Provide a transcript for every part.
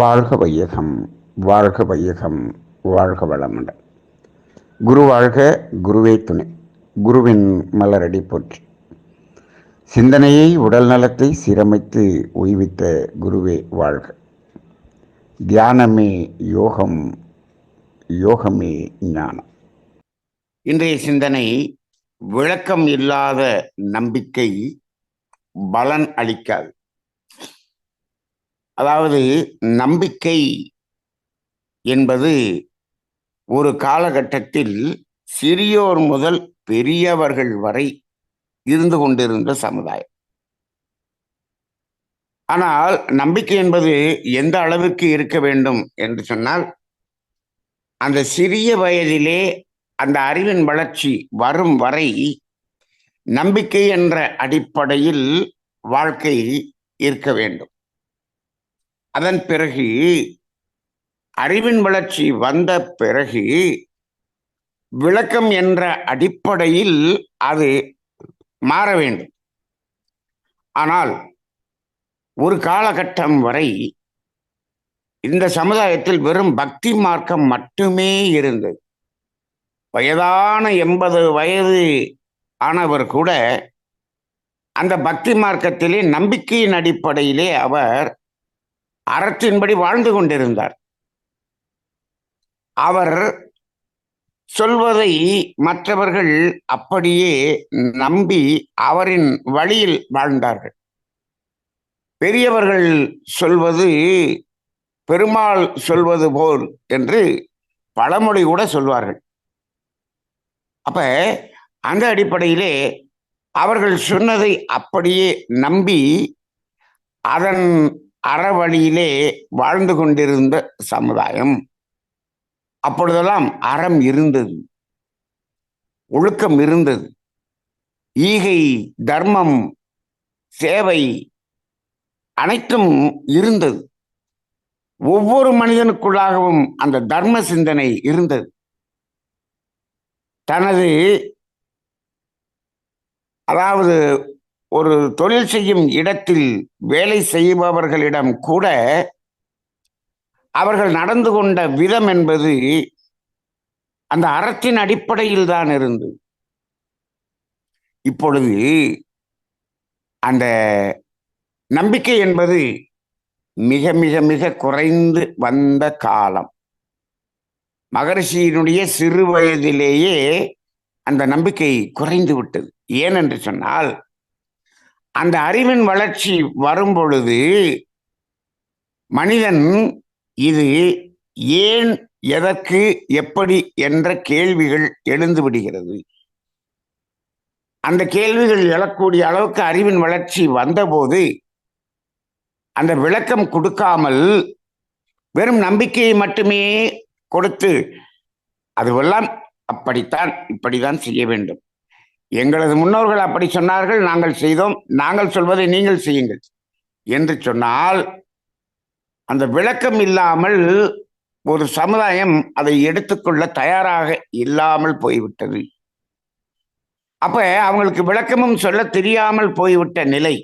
வாழ்க வையகம் வாழ்க வையகம் வாழ்க வளமுடன். குரு வாழ்க குருவே துணை. குருவின் மலரடி போற்றி. சிந்தனையை உடல் நலத்தை சீரமைத்து ஓய்வித்த குருவே வாழ்க. தியானமே யோகம் யோகமே ஞானம். இன்றைய சிந்தனை விளக்கம் இல்லாத நம்பிக்கை பலன் அளிக்காது. அதாவது நம்பிக்கை என்பது ஒரு காலகட்டத்தில் சிறியோர் முதல் பெரியவர்கள் வரை இருந்து கொண்டிருந்த சமுதாயம். ஆனால் நம்பிக்கை என்பது எந்த அளவுக்கு இருக்க வேண்டும் என்று சொன்னால் அந்த சிறிய வயதிலே அந்த அறிவின் வளர்ச்சி வரும் வரை நம்பிக்கை என்ற அடிப்படையில் வாழ்க்கை இருக்க வேண்டும். அதன் பிறகு அறிவின் வளர்ச்சி வந்த பிறகு விளக்கம் என்ற அடிப்படையில் அது மாற வேண்டும். ஆனால் ஒரு காலகட்டம் வரை இந்த சமுதாயத்தில் வெறும் பக்தி மார்க்கம் மட்டுமே இருந்தது. வயதான எண்பது வயது ஆனவர் கூட அந்த பக்தி மார்க்கத்திலே நம்பிக்கையின் அடிப்படையிலே அவர் அறத்தின்படி வாழ்ந்து கொண்டிருந்தார். அவர் சொல்வதை மற்றவர்கள் அப்படியே நம்பி அவரின் வழியில் வாழ்ந்தார்கள். பெரியவர்கள் சொல்வது பெருமாள் சொல்வது போல் என்று பழமொழி கூட சொல்வார்கள். அப்ப அந்த அடிப்படையிலே அவர்கள் சொன்னதை அப்படியே நம்பி அதன் அறவழியிலே வாழ்ந்து கொண்டிருந்த சமுதாயம். அப்பொழுதெல்லாம் அறம் இருந்தது. ஒழுக்கம் இருந்தது. ஈகை தர்மம் சேவை அனைத்தும் இருந்தது. ஒவ்வொரு மனிதனுக்குள்ளாகவும் அந்த தர்ம சிந்தனை இருந்தது. தனது அதாவது ஒரு தொழில் செய்யும் இடத்தில் வேலை செய்பவர்களிடம் கூட அவர்கள் நடந்து கொண்ட விதம் என்பது அந்த அறத்தின் அடிப்படையில் தான் இருந்தது. இப்பொழுது அந்த நம்பிக்கை என்பது மிக மிக மிக குறைந்து வந்த காலம். மகரிஷியினுடைய சிறு வயதிலேயே அந்த நம்பிக்கை குறைந்து விட்டது. ஏனென்று சொன்னால் அந்த அறிவின் வளர்ச்சி வரும் பொழுது மனிதன் இது ஏன் எதற்கு எப்படி என்ற கேள்விகள் எழுந்து விடுகிறது. அந்த கேள்விகள் எழக்கூடிய அளவுக்கு அறிவின் வளர்ச்சி வந்தபோது அந்த விளக்கம் கொடுக்காமல் வெறும் நம்பிக்கையை மட்டுமே கொடுத்து அதுவெல்லாம் அப்படித்தான் இப்படித்தான் செய்ய வேண்டும். எங்களது முன்னோர்கள் அப்படி சொன்னார்கள் நாங்கள் செய்தோம். நாங்கள் சொல்வதை நீங்கள் செய்யுங்கள். என்று சொன்னால் அந்த விளக்கம் இல்லாமல் ஒரு சமுதாயம் அதை எடுத்துக்கொள்ள தயாராக இல்லாமல் போய்விட்டது. அப்ப அவங்களுக்கு விளக்கமும் சொல்ல தெரியாமல் போய்விட்ட நிலை.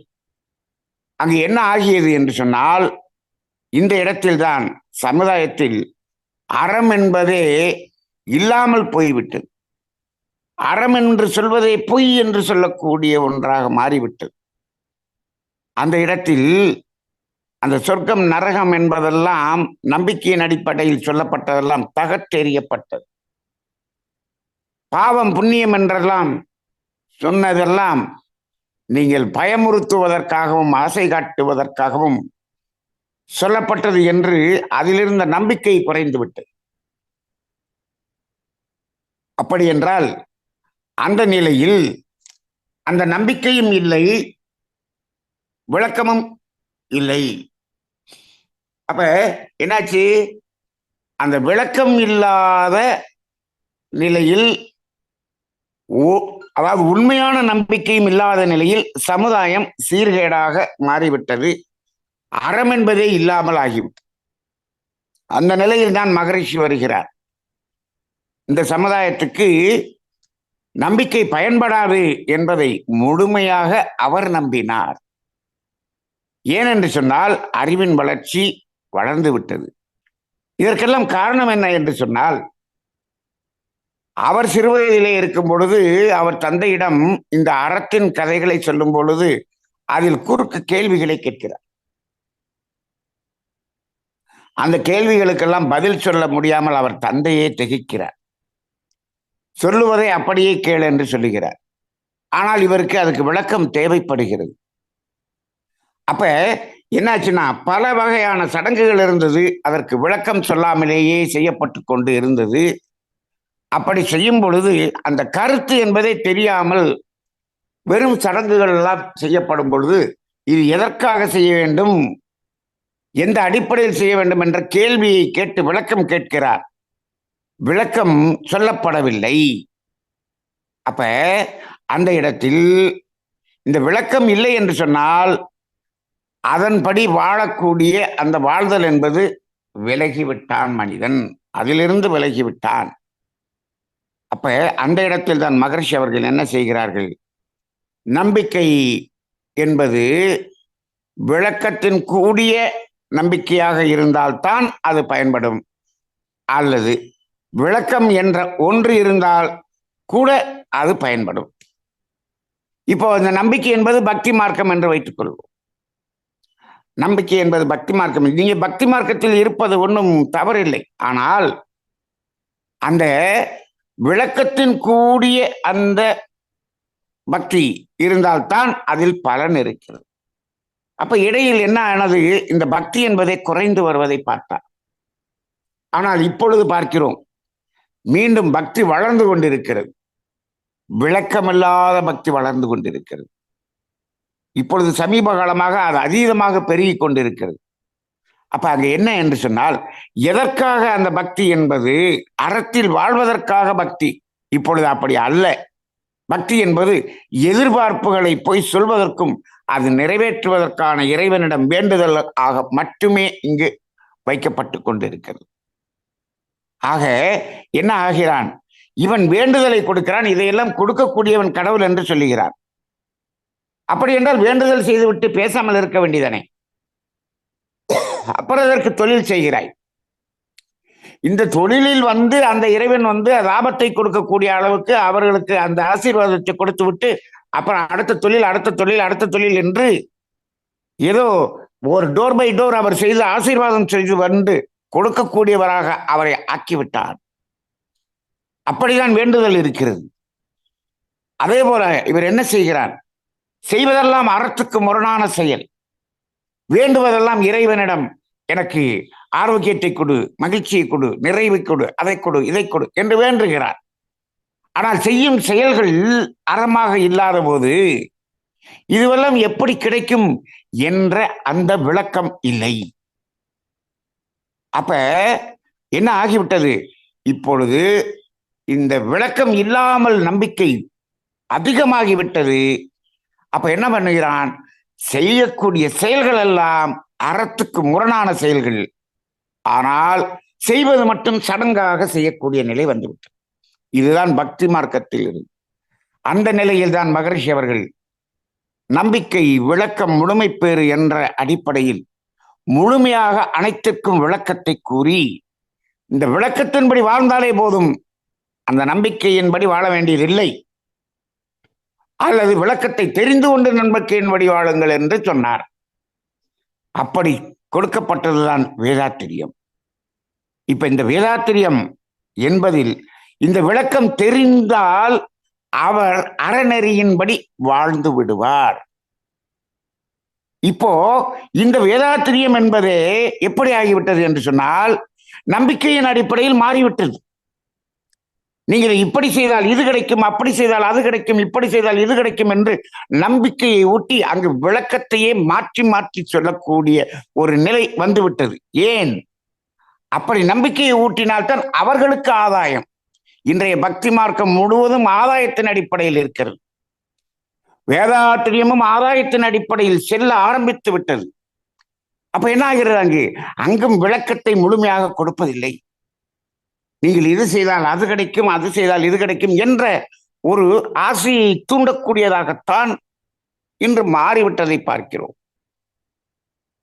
அங்கு என்ன ஆகியது என்று சொன்னால் இந்த இடத்தில்தான் சமுதாயத்தில் அறம் என்பதே இல்லாமல் போய்விட்டது. அறம் என்று சொல்வதை பொய் என்று சொல்லக்கூடிய ஒன்றாக மாறிவிட்டது. அந்த இடத்தில் அந்த சொர்க்கம் நரகம் என்பதெல்லாம் நம்பிக்கையின் அடிப்படையில் சொல்லப்பட்டதெல்லாம் தகத்தெறியப்பட்டது பாவம் புண்ணியம் என்றெல்லாம் சொன்னதெல்லாம் நீங்கள் பயமுறுத்துவதற்காகவும் ஆசை காட்டுவதற்காகவும் சொல்லப்பட்டது என்று அதிலிருந்த நம்பிக்கை குறைந்துவிட்டது அப்படி என்றால் அந்த நிலையில் அந்த நம்பிக்கையும் இல்லை விளக்கமும் இல்லை. அப்ப என்னாச்சு? அந்த விளக்கம் இல்லாத நிலையில் அதாவது உண்மையான நம்பிக்கையும் இல்லாத நிலையில் சமுதாயம் சீர்கேடாக மாறிவிட்டது. அறம் என்பதே இல்லாமல் ஆகிவிட்டது. அந்த நிலையில் தான் மகரிஷி வருகிறார். இந்த சமுதாயத்துக்கு நம்பிக்கை பயன்படாது என்பதை முழுமையாக அவர் நம்பினார். ஏனென்று சொன்னால் அறிவின் வளர்ச்சி வளர்ந்து விட்டது. இதற்கெல்லாம் காரணம் என்ன என்று சொன்னால் அவர் சிறுவயதிலே இருக்கும் பொழுது அவர் தந்தையிடம் இந்த அறத்தின் கதைகளை சொல்லும் பொழுது அதில் குறுக்கு கேள்விகளை கேட்கிறார். அந்த கேள்விகளுக்கெல்லாம் பதில் சொல்ல முடியாமல் அவர் தந்தையே திகைக்கிறார். சொல்லுவதை அப்படியே கேள் என்று சொல்லுகிறார். ஆனால் இவருக்கு அதுக்கு விளக்கம் தேவைப்படுகிறது. அப்ப என்னாச்சுன்னா பல வகையான சடங்குகள் இருந்தது. அதற்கு விளக்கம் சொல்லாமலேயே செய்யப்பட்டு கொண்டு இருந்தது. அப்படி செய்யும் பொழுது அந்த கருத்து என்பதை தெரியாமல் வெறும் சடங்குகள் எல்லாம் செய்யப்படும் பொழுது இது எதற்காக செய்ய வேண்டும்? எந்த அடிப்படையில் செய்ய வேண்டும் என்ற கேள்வியை கேட்டு விளக்கம் கேட்கிறார். விளக்கம் சொல்லப்படவில்லை. அப்ப அந்த இடத்தில் இந்த விளக்கம் இல்லை என்று சொன்னால் அதன்படி வாழக்கூடிய அந்த வாழ்தல் என்பது விலகிவிட்டான் மனிதன். அதிலிருந்து விலகிவிட்டான். அப்ப அந்த இடத்தில் தான் மகர்ஷி அவர்கள் என்ன செய்கிறார்கள்? நம்பிக்கை என்பது விளக்கத்தின் கூடிய நம்பிக்கையாக இருந்தால்தான் அது பயன்படும். அல்லது விளக்கம் என்ற ஒன்று இருந்தால் கூட அது பயன்படும். இப்போ இந்த நம்பிக்கை என்பது பக்தி மார்க்கம் என்று வைத்துக்கொள்வோம் நம்பிக்கை என்பது பக்தி மார்க்கம். நீங்க பக்தி மார்க்கத்தில் இருப்பது ஒன்றும் தவறில்லை. ஆனால் அந்த விளக்கத்தின் கூடிய அந்த பக்தி இருந்தால்தான் அதில் பலன் இருக்கிறது. அப்ப இடையில் என்ன ஆனது? இந்த பக்தி என்பதை குறைந்து வருவதை பார்த்தார். ஆனால் இப்பொழுது பார்க்கிறோம். மீண்டும் பக்தி வளர்ந்து கொண்டிருக்கிறது. விளக்கமில்லாத பக்தி வளர்ந்து கொண்டிருக்கிறது. இப்பொழுது சமீப காலமாக அது அதீதமாக பெருகி கொண்டிருக்கிறது. அப்ப அங்க என்ன என்று சொன்னால் எதற்காக அந்த பக்தி என்பது அறத்தில் வாழ்வதற்காக பக்தி? இப்பொழுது அப்படி அல்ல. பக்தி என்பது எதிர்பார்ப்புகளை போய் சொல்வதற்கும் அது நிறைவேற்றுவதற்கான இறைவனிடம் வேண்டுதல் ஆக மட்டுமே இங்கு வைக்கப்பட்டு கொண்டிருக்கிறது. ஆக என்ன ஆகிறான்? இவன் வேண்டுதலை கொடுக்கிறான் இதையெல்லாம் கொடுக்கக்கூடியவன் கடவுள் என்று சொல்லுகிறான் அப்படி என்றால் வேண்டுதல் செய்துவிட்டு பேசாமல் இருக்க வேண்டியதானே? அப்புறம் அதற்கு தொழில் செய்கிறாய். இந்த தொழிலில் வந்து அந்த இறைவன் வந்து லாபத்தை கொடுக்கக்கூடிய அளவுக்கு அவர்களுக்கு அந்த ஆசீர்வாதத்தை கொடுத்து விட்டு அப்புறம் அடுத்த தொழில் அடுத்த தொழில் அடுத்த தொழில் என்று ஏதோ ஒரு டோர் பை டோர் அவர் செய்து ஆசீர்வாதம் செய்து வந்து கொடுக்கக்கூடியவராக அவரை ஆக்கிவிட்டார். அப்படிதான் வேண்டுதல் இருக்கிறது. அதே போல இவர் என்ன செய்கிறார்? செய்வதெல்லாம் அறத்துக்கு முரணான செயல். வேண்டுவதெல்லாம் இறைவனிடம் எனக்கு ஆரோக்கியத்தை கொடு மகிழ்ச்சியை கொடு நிறைவை கொடு அதை கொடு இதை கொடு என்று வேண்டுகிறார். ஆனால் செய்யும் செயல்கள் அறமாக இல்லாத போது இதுவெல்லாம் எப்படி கிடைக்கும் என்ற அந்த விளக்கம் இல்லை. அப்ப என்ன ஆகிவிட்டது? இப்பொழுது இந்த விளக்கம் இல்லாமல் நம்பிக்கை அதிகமாகிவிட்டது. அப்ப என்ன பண்ணுகிறான்? செய்யக்கூடிய செயல்கள் எல்லாம் அறத்துக்கு முரணான செயல்கள். ஆனால் செய்வது மட்டும் சடங்காக செய்யக்கூடிய நிலை வந்துவிட்டது. இதுதான் பக்தி மார்க்கத்தில் இருந்து. அந்த நிலையில் தான் மகரிஷி அவர்கள் நம்பிக்கை விளக்கம் முழுமைப்பேறு என்ற அடிப்படையில் முழுமையாக அனைத்திற்கும் விளக்கத்தை கூறி இந்த விளக்கத்தின்படி வாழ்ந்தாலே போதும் அந்த நம்பிக்கையின்படி வாழ வேண்டியதில்லை. அல்லது விளக்கத்தை தெரிந்து கொண்டு நம்பிக்கையின்படி வாழுங்கள் என்று சொன்னார். அப்படி கொடுக்கப்பட்டதுதான் வேதாத்திரியம். இப்ப இந்த வேதாத்திரியம் என்பதில் இந்த விளக்கம் தெரிந்தால் அவர் அறநெறியின்படி வாழ்ந்து விடுவார். இப்போ இந்த வேதாத்திரியம் என்பது எப்படி ஆகிவிட்டது என்று சொன்னால் நம்பிக்கையின் அடிப்படையில் மாறிவிட்டது. நீங்கள் இப்படி செய்தால் இது கிடைக்கும் அப்படி செய்தால் அது கிடைக்கும் இப்படி செய்தால் இது கிடைக்கும் என்று நம்பிக்கையை ஊட்டி அங்கு விளக்கத்தையே மாற்றி மாற்றி சொல்லக்கூடிய ஒரு நிலை வந்துவிட்டது. ஏன்? அப்படி நம்பிக்கையை ஊட்டினால்தான் அவர்களுக்கு ஆதாயம். இன்றைய பக்தி மார்க்கம் முழுவதும் ஆதாயத்தின் அடிப்படையில் இருக்கிறது. வேதாத்திரியமும் ஆதாயத்தின் அடிப்படையில் செல்ல ஆரம்பித்து விட்டது. அப்ப என்ன ஆகிறது அங்கு? அங்கும் விளக்கத்தை முழுமையாக கொடுப்பதில்லை. நீங்கள் இது செய்தால் அது கிடைக்கும் அது செய்தால் இது கிடைக்கும் என்ற ஒரு ஆசையை தூண்டக்கூடியதாகத்தான் இன்று மாறிவிட்டதை பார்க்கிறோம்.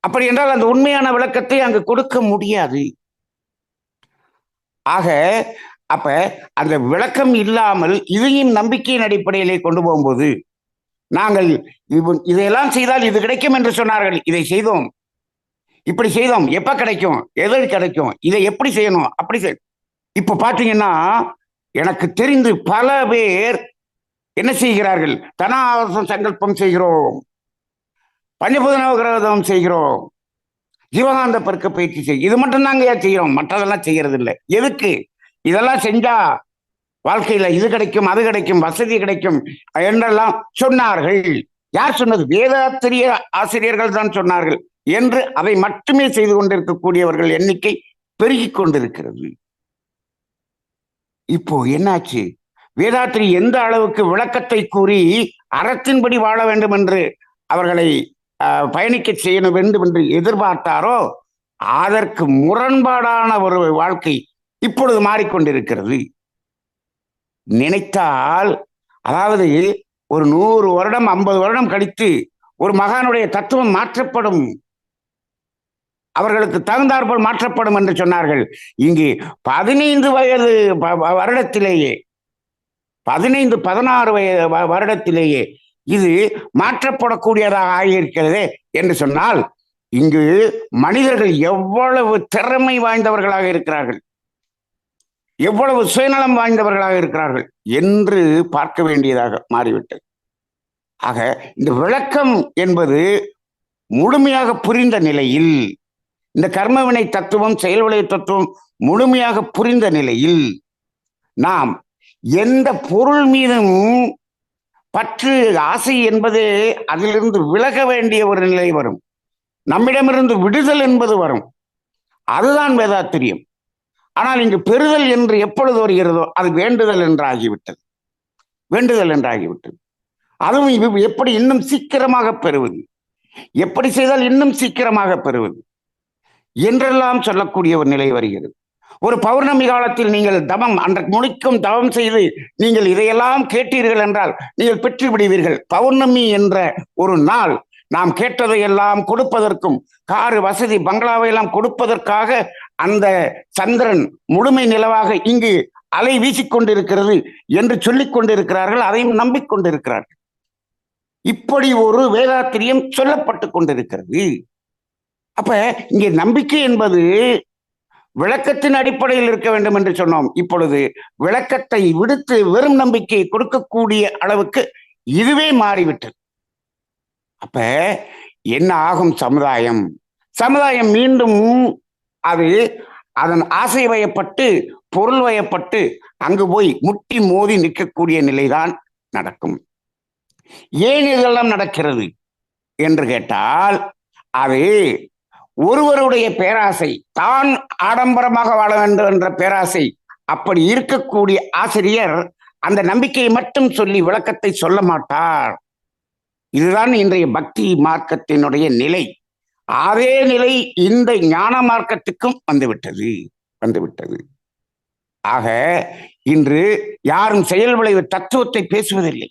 அப்படி என்றால் அந்த உண்மையான விளக்கத்தை அங்கு கொடுக்க முடியாது. ஆக அப்ப அந்த விளக்கம் இல்லாமல் இதையும் நம்பிக்கையின் அடிப்படையிலே கொண்டு போகும்போது நாங்கள் இதையெல்லாம் செய்தால் இது கிடைக்கும் என்று சொன்னார்கள். இதை செய்தோம். இப்படி செய்தோம். எப்ப கிடைக்கும்? எது கிடைக்கும்? இதை எப்படி செய்யணும்? அப்படி செய் இப்ப பாத்தீங்கன்னா எனக்கு தெரிந்து பல பேர் என்ன செய்கிறார்கள்? தனாவசம் சங்கல்பம் செய்கிறோம். பஞ்சபூத நவகிரகம் செய்கிறோம். ஜீவகாந்த பெருக்க பயிற்சி செய் இது மட்டும் தாங்க செய்கிறோம் மற்றதெல்லாம் செய்யறது இல்லை எதுக்கு? இதெல்லாம் செஞ்சா வாழ்க்கையில இது கிடைக்கும் அது கிடைக்கும் வசதி கிடைக்கும் என்றெல்லாம் சொன்னார்கள். யார் சொன்னது? வேதாத்திரிய ஆசிரியர்கள் தான் சொன்னார்கள் என்று அதை மட்டுமே செய்து கொண்டிருக்கக்கூடியவர்கள் எண்ணிக்கை பெருகிக் கொண்டிருக்கிறது. இப்போ என்னாச்சு? வேதாத்திரி எந்த அளவுக்கு விளக்கத்தை கூறி அறத்தின்படி வாழ வேண்டும் என்று அவர்களை பயணிக்க செய்ய வேண்டும் என்று எதிர்பார்த்தாரோ அதற்கு முரண்பாடான ஒரு வாழ்க்கை இப்பொழுது மாறிக்கொண்டிருக்கிறது. நினைத்தால் அதாவது ஒரு நூறு வருடம் ஐம்பது வருடம் கழித்து ஒரு மகானுடைய தத்துவம் மாற்றப்படும். அவர்களுக்கு தகுந்தாற்போல் மாற்றப்படும் என்று சொன்னார்கள். இங்கு பதினைந்து வயது வருடத்திலேயே பதினைந்து பதினாறு வயது வருடத்திலேயே இது மாற்றப்படக்கூடியதாக ஆகியிருக்கிறதே என்று சொன்னால் இங்கு மனிதர்கள் எவ்வளவு திறமை வாய்ந்தவர்களாக இருக்கிறார்கள். எவ்வளவு சுயநலம் வாய்ந்தவர்களாக இருக்கிறார்கள் என்று பார்க்க வேண்டியதாக மாறிவிட்டது. ஆக இந்த விளக்கம் என்பது முழுமையாக புரிந்த நிலையில் இந்த கர்மவினை தத்துவம் செயல்விளை தத்துவம் முழுமையாக புரிந்த நிலையில் நாம் எந்த பொருள் மீதும் பற்று ஆசை என்பதே அதிலிருந்து விலக வேண்டிய ஒரு நிலை வரும். நம்மிடமிருந்து விடுதல் என்பது வரும். அதுதான் வேதாத்திரியம். ஆனால் இங்கு பெறுதல் என்று எப்பொழுது வருகிறதோ அது வேண்டுதல் என்று ஆகிவிட்டது வேண்டுதல் என்று ஆகிவிட்டது அதுவும் எப்படி இன்னும் சீக்கிரமாக பெறுவது? எப்படி செய்தால் இன்னும் சீக்கிரமாக பெறுவது? என்றெல்லாம் சொல்லக்கூடிய ஒரு நிலை வருகிறது. ஒரு பௌர்ணமி காலத்தில் நீங்கள் தவம் அன்றைக்கு முழிக்கும் தவம் செய்து நீங்கள் இதையெல்லாம் கேட்டீர்கள் என்றால் நீங்கள் பெற்று விடுவீர்கள். பௌர்ணமி என்ற ஒரு நாள் நாம் கேட்டதையெல்லாம் கொடுப்பதற்கும் காரு வசதி பங்களாவை எல்லாம் கொடுப்பதற்காக அந்த சந்திரன் முழுமை நிலவாக இங்கு அலை வீசிக்கொண்டிருக்கிறது என்று சொல்லிக் கொண்டிருக்கிறார்கள் அதையும் நம்பிக்கொண்டிருக்கிறார்கள். இப்படி ஒரு வேதாத்திரியம் சொல்லப்பட்டு கொண்டிருக்கிறது. அப்ப இங்கே நம்பிக்கை என்பது விளக்கத்தின் அடிப்படையில் இருக்க வேண்டும் என்று சொன்னோம். இப்பொழுது விளக்கத்தை விடுத்து வெறும் நம்பிக்கையை கொடுக்கக்கூடிய அளவுக்கு இதுவே மாறிவிட்டது. அப்ப என்ன ஆகும் சமுதாயம்? சமுதாயம் மீண்டும் அது அதன் ஆசை வயப்பட்டு பொருள் வயப்பட்டு அங்கு போய் முட்டி மோதி நிற்கக்கூடிய நிலைதான் நடக்கும். ஏன் இதெல்லாம் நடக்கிறது என்று கேட்டால் அது ஒருவருடைய பேராசை தான் ஆடம்பரமாக வாழ வேண்டும் என்ற பேராசை அப்படி இருக்கக்கூடிய ஆசிரியர் அந்த நம்பிக்கையை மட்டும் சொல்லி விளக்கத்தை சொல்ல மாட்டார். இதுதான் இன்றைய பக்தி மார்க்கத்தினுடைய நிலை. அதே நிலை இந்த ஞான மார்க்கத்துக்கும் வந்துவிட்டது வந்துவிட்டது. ஆக இன்று யாரும் செயல் விளைவு தத்துவத்தை பேசுவதில்லை.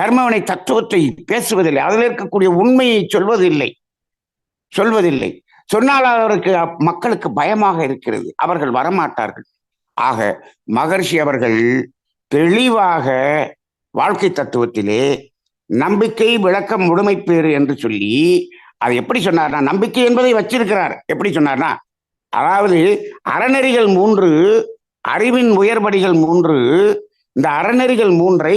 கர்மவனை தத்துவத்தை பேசுவதில்லை. அதில் இருக்கக்கூடிய உண்மையை சொல்வதில்லை. சொல்வதில்லை. சொன்னால் அவருக்கு மக்களுக்கு பயமாக இருக்கிறது. அவர்கள் வரமாட்டார்கள். ஆக மகர்ஷி அவர்கள் தெளிவாக வாழ்க்கை தத்துவத்திலே நம்பிக்கை விளக்கம் முழுமைப்பேறு என்று சொல்லி அது எப்படி சொன்னார்னா நம்பிக்கை என்பதை வச்சிருக்கிறார். எப்படி சொன்னார்னா அதாவது அறநெறிகள் மூன்று அறிவின் உயர்படிகள் மூன்று இந்த அறநெறிகள் மூன்றை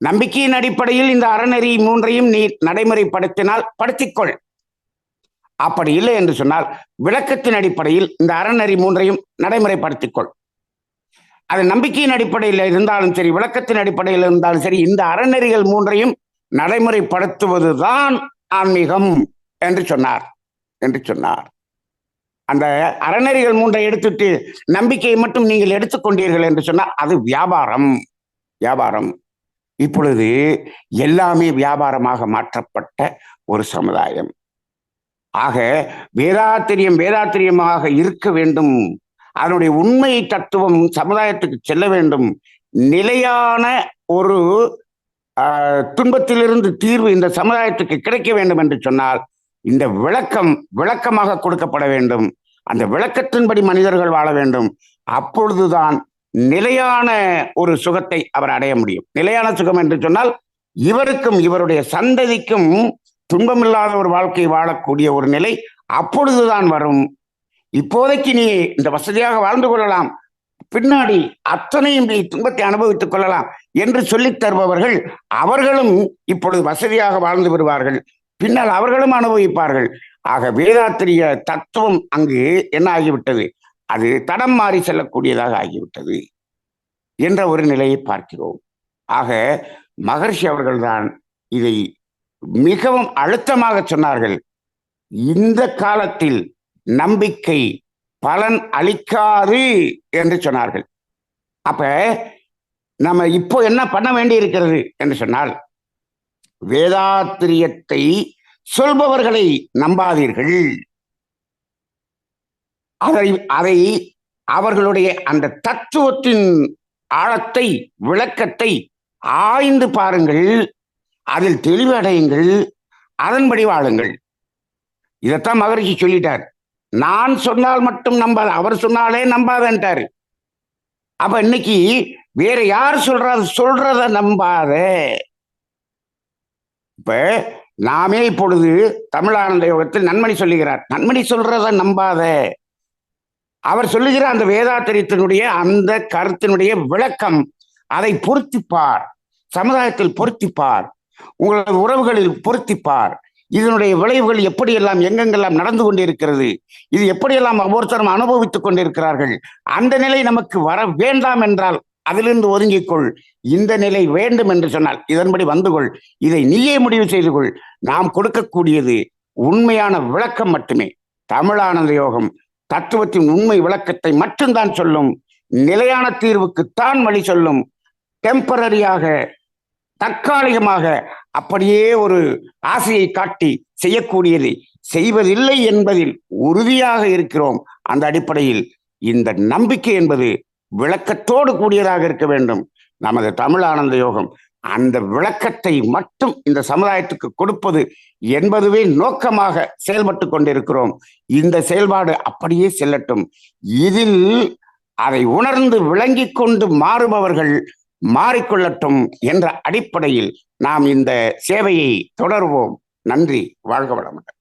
நம்பிக்கையின் அடிப்படையில் இந்த அறநெறி மூன்றையும் நீ நடைமுறைப்படுத்தினால் படுத்திக்கொள். அப்படி இல்லை என்று சொன்னால் விளக்கத்தின் அடிப்படையில் இந்த அறநெறி மூன்றையும் நடைமுறைப்படுத்திக்கொள். அது நம்பிக்கையின் அடிப்படையில் இருந்தாலும் சரி விளக்கத்தின் அடிப்படையில் இருந்தாலும் சரி இந்த அறநெறிகள் மூன்றையும் நடைமுறைப்படுத்துவதுதான் ஆன்மீகம் என்று சொன்னார் என்று சொன்னார். அந்த அறநெறிகள் மூன்றை எடுத்துட்டு நம்பிக்கையை மட்டும் நீங்கள் எடுத்துக்கொண்டீர்கள் என்று சொன்னால் அது வியாபாரம் வியாபாரம். இப்பொழுது எல்லாமே வியாபாரமாக மாற்றப்பட்ட ஒரு சமுதாயம். ஆக வேதாத்திரியம் வேதாத்திரியமாக இருக்க வேண்டும். அதனுடைய உண்மை தத்துவம் சமுதாயத்துக்கு செல்ல வேண்டும். நிலையான ஒரு துன்பத்திலிருந்து தீர்வு இந்த சமுதாயத்துக்கு கிடைக்க வேண்டும் என்று சொன்னால் இந்த விளக்கம் விளக்கமாக கொடுக்கப்பட வேண்டும். அந்த விளக்கத்தின்படி மனிதர்கள் வாழ வேண்டும். அப்பொழுதுதான் நிலையான ஒரு சுகத்தை அவர் அடைய முடியும். நிலையான சுகம் என்று சொன்னால் இவருக்கும் இவருடைய சந்ததிக்கும் துன்பமில்லாத ஒரு வாழ்க்கை வாழக்கூடிய ஒரு நிலை அப்பொழுதுதான் வரும். இப்போதைக்கு நீ இந்த வசதியாக வாழ்ந்து கொள்ளலாம். பின்னாடி அத்தனையும் நீ துன்பத்தை அனுபவித்துக் கொள்ளலாம் என்று சொல்லித் தருபவர்கள் அவர்களும் இப்பொழுது வசதியாக வாழ்ந்து வருவார்கள் பின்னால் அவர்களும் அனுபவிப்பார்கள். ஆக வேதாத்திரிய தத்துவம் அங்கு என்ன ஆகிவிட்டது? அது தடம் மாறி செல்லக்கூடியதாக ஆகிவிட்டது என்ற ஒரு நிலையை பார்க்கிறோம். ஆக மகர்ஷி அவர்கள்தான் இதை மிகவும் அழுத்தமாக சொன்னார்கள். இந்த காலத்தில் நம்பிக்கை பலன் அளிக்காது என்று சொன்னார்கள். அப்ப நம்ம இப்போ என்ன பண்ண வேண்டி இருக்கிறது என்று சொன்னால் வேதாத்திரியத்தை சொல்பவர்களை நம்பாதீர்கள். அதை அதை அவர்களுடைய அந்த தத்துவத்தின் ஆழத்தை விளக்கத்தை ஆய்ந்து பாருங்கள். அதில் தெளிவடையுங்கள். அதன்படி வாழுங்கள். இதைத்தான் மகரிஷி சொல்லிட்டார். நான் சொன்னால் மட்டும் நம்பாத அவர் சொன்னாலே நம்பாதன்ட்டாரு. அப்ப இன்னைக்கு வேற யார் சொல்றது சொல்றத நம்பாத. இப்ப நாமே இப்பொழுது தமிழானந்த யோகத்தில் நன்மணி சொல்லுகிறார் நன்மணி சொல்றத நம்பாத. அவர் சொல்லுகிற அந்த வேதாத்திரியத்தினுடைய அந்த கருத்தினுடைய விளக்கம் அதை பொருத்திப்பார். சமுதாயத்தில் பொருத்திப்பார். உங்களது உறவுகளில் பொருத்திப்பார். இதனுடைய விளைவுகள் எப்படியெல்லாம் எங்கெங்கெல்லாம் நடந்து கொண்டிருக்கிறது இது எப்படியெல்லாம் ஒவ்வொருத்தரும் அனுபவித்துக் கொண்டிருக்கிறார்கள் அந்த நிலை நமக்கு வர வேண்டாம் என்றால் அதிலிருந்து ஒதுங்கிக்கொள். இந்த நிலை வேண்டும் என்று சொன்னால் இதன்படி வந்து கொள். இதை நீயே முடிவு செய்து கொள். நாம் கொடுக்கக்கூடியது உண்மையான விளக்கம் மட்டுமே. தமிழானந்த யோகம் தத்துவத்தின் உண்மை விளக்கத்தை மட்டும்தான் சொல்லும். நிலையான தீர்வுக்குத்தான் வழி சொல்லும். டெம்பரரியாக தற்காலிகமாக அப்படியே ஒரு ஆசையை காட்டி செய்யக்கூடியதை செய்வதில்லை என்பதில் உறுதியாக இருக்கிறோம். அந்த அடிப்படையில் இந்த நம்பிக்கை என்பது விளக்கத்தோடு கூடியதாக இருக்க வேண்டும். நமது தமிழ் ஆனந்த யோகம் அந்த விளக்கத்தை மட்டும் இந்த சமுதாயத்துக்கு கொடுப்பது என்பதுவே நோக்கமாக செயல்பட்டு கொண்டிருக்கிறோம். இந்த செயல்பாடு அப்படியே செல்லட்டும். இதில் அதை உணர்ந்து விளங்கி கொண்டு மாறுபவர்கள் மாறிக்கொள்ளட்டும் என்ற அடிப்படையில் நாம் இந்த சேவையை தொடர்வோம். நன்றி. வாழ்க வளமுடன்.